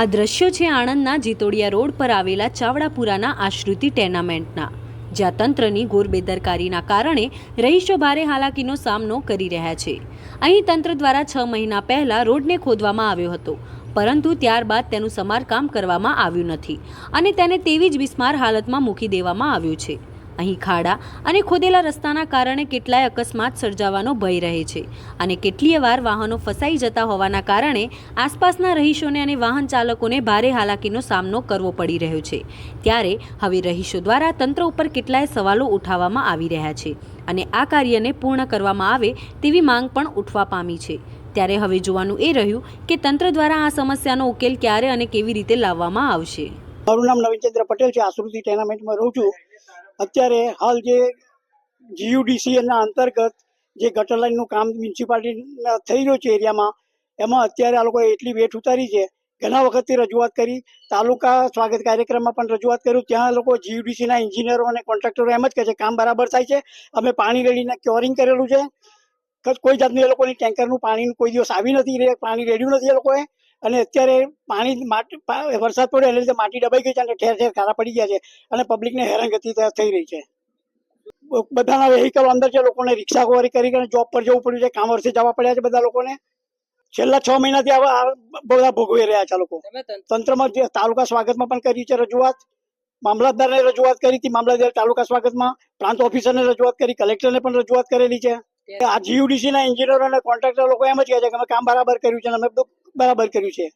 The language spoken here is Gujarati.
આ દ્રશ્યો છે આણંદના જીતોડિયા રોડ પર આવેલા ચાવડાપુરાના આશ્રુતિ ટેર્નામેન્ટના. જ્યાં તંત્રની ઘોર બેદરકારીના કારણે રહીશો ભારે હાલાકીનો સામનો કરી રહ્યા છે. અહીં તંત્ર દ્વારા છ મહિના પહેલા રોડને ખોદવામાં આવ્યો હતો, પરંતુ ત્યારબાદ તેનું સમારકામ કરવામાં આવ્યું નથી અને તેને તેવી જ બિસ્માર હાલતમાં મૂકી દેવામાં આવ્યું છે. અહીં ખાડા અને ખોદેલા રસ્તાના કારણે કેટલાય અકસ્માત સર્જાવાનો ભય રહે છે અને કેટલીય વાર વાહનો ફસાઈ જતા હોવાના કારણે આસપાસના રહીશોને અને વાહન ચાલકોને ભારે હાલાકીનો સામનો કરવો પડી રહ્યો છે. ત્યારે હવે રહીશો દ્વારા તંત્ર ઉપર કેટલાય સવાલો ઉઠાવવામાં આવી રહ્યા છે અને આ કાર્યને પૂર્ણ કરવામાં આવે તેવી માંગ પણ ઉઠવા પામી છે. ત્યારે હવે જોવાનું એ રહ્યું કે તંત્ર દ્વારા આ સમસ્યાનો ઉકેલ ક્યારે અને કેવી રીતે લાવવામાં આવશે? મારું નામ નવીનચંદ્ર પટેલ છે આશ્રુતિ ટેર્નામેન્ટમાં રહું છું. અત્યારે હાલ જે જીયુડીસીના અંતર્ગત જે ગટર લાઇનનું કામ મ્યુનિસિપાલિટી થઈ રહ્યું છે એરિયામાં એમાં અત્યારે આ લોકોએ એટલી વેઠ ઉતારી છે. ઘણા વખતથી રજૂઆત કરી, તાલુકા સ્વાગત કાર્યક્રમમાં પણ રજૂઆત કર્યું. ત્યાં લોકો જીયુડીસીના એન્જિનિયરો અને કોન્ટ્રાક્ટરો એમ જ કહે છે, કામ બરાબર થાય છે, અમે પાણી રેડીને ક્યોરિંગ કરેલું છે. કોઈ જાતનું એ લોકોની ટેન્કરનું પાણીનું કોઈ દિવસ આવી નથી રહે પાણી રેડ્યું નથી એ લોકોએ. અને અત્યારે પાણી માટી વરસાદ પડ્યો એટલે લીધે માટી દબાઈ ગઈ છે અને ઠેર ઠેર ખારા પડી ગયા છે અને પબ્લિકને હેરાનગતિ થઈ રહી છે. બધાના વેહિકલ અંદર છે લોકોને રિક્ષા કોરી કરી કરીને જોબ પર જવું પડ્યું છે કામ વર્ષે જવા પડ્યા છે બધા લોકોને. છેલ્લા છ મહિનાથી આવા બધા ભોગવી રહ્યા છે લોકો. તંત્રમાં જે તાલુકા સ્વાગતમાં પણ કરી છે રજૂઆત. મામલતદારને રજૂઆત કરી હતી મામલતદાર તાલુકા સ્વાગતમાં પ્રાંત ઓફિસરને રજૂઆત કરી કલેક્ટરને પણ રજૂઆત કરેલી છે. આ જીયુડીસી ના એન્જિનિયરો અને કોન્ટ્રાક્ટર લોકો એમ જ કહે છે કે અમે કામ બરાબર કર્યું છે અને અમે બરાબર કર્યું છે.